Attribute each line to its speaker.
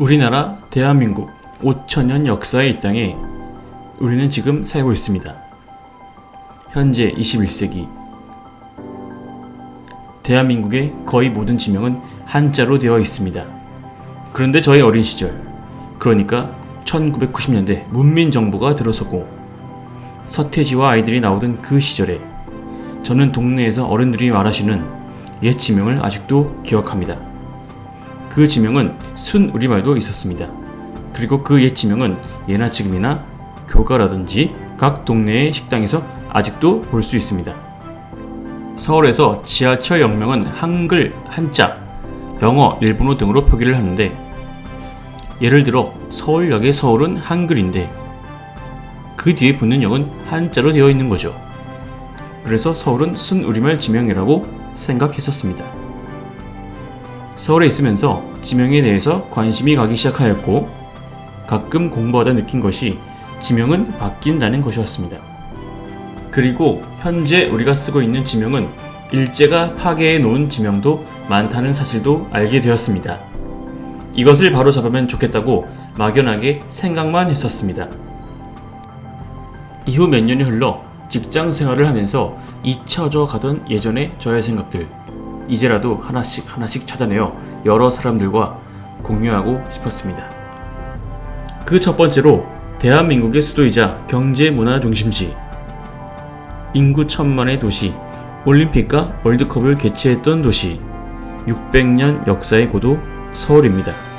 Speaker 1: 우리나라 대한민국 5천년 역사의 이 땅에 우리는 지금 살고 있습니다. 현재 21세기 대한민국의 거의 모든 지명은 한자로 되어 있습니다. 그런데 저의 어린 시절, 그러니까 1990년대 문민정부가 들어서고 서태지와 아이들이 나오던 그 시절에 저는 동네에서 어른들이 말하시는 옛 지명을 아직도 기억합니다. 그 지명은 순 우리말도 있었습니다. 그리고 그 옛 지명은 예나 지금이나 교가라든지 각 동네의 식당에서 아직도 볼 수 있습니다. 서울에서 지하철 역명은 한글, 한자, 영어, 일본어 등으로 표기를 하는데 예를 들어 서울역의 서울은 한글인데 그 뒤에 붙는 역은 한자로 되어 있는 거죠. 그래서 서울은 순우리말 지명이라고 생각했었습니다. 서울에 있으면서 지명에 대해서 관심이 가기 시작하였고 가끔 공부하다 느낀 것이 지명은 바뀐다는 것이었습니다. 그리고 현재 우리가 쓰고 있는 지명은 일제가 파괴해 놓은 지명도 많다는 사실도 알게 되었습니다. 이것을 바로 잡으면 좋겠다고 막연하게 생각만 했었습니다. 이후 몇 년이 흘러 직장 생활을 하면서 잊혀져 가던 예전의 저의 생각들 이제라도 하나씩 하나씩 찾아내어 여러 사람들과 공유하고 싶었습니다. 그 첫 번째로 대한민국의 수도이자 경제 문화 중심지 인구 천만의 도시 올림픽과 월드컵을 개최했던 도시 600년 역사의 고도 서울입니다.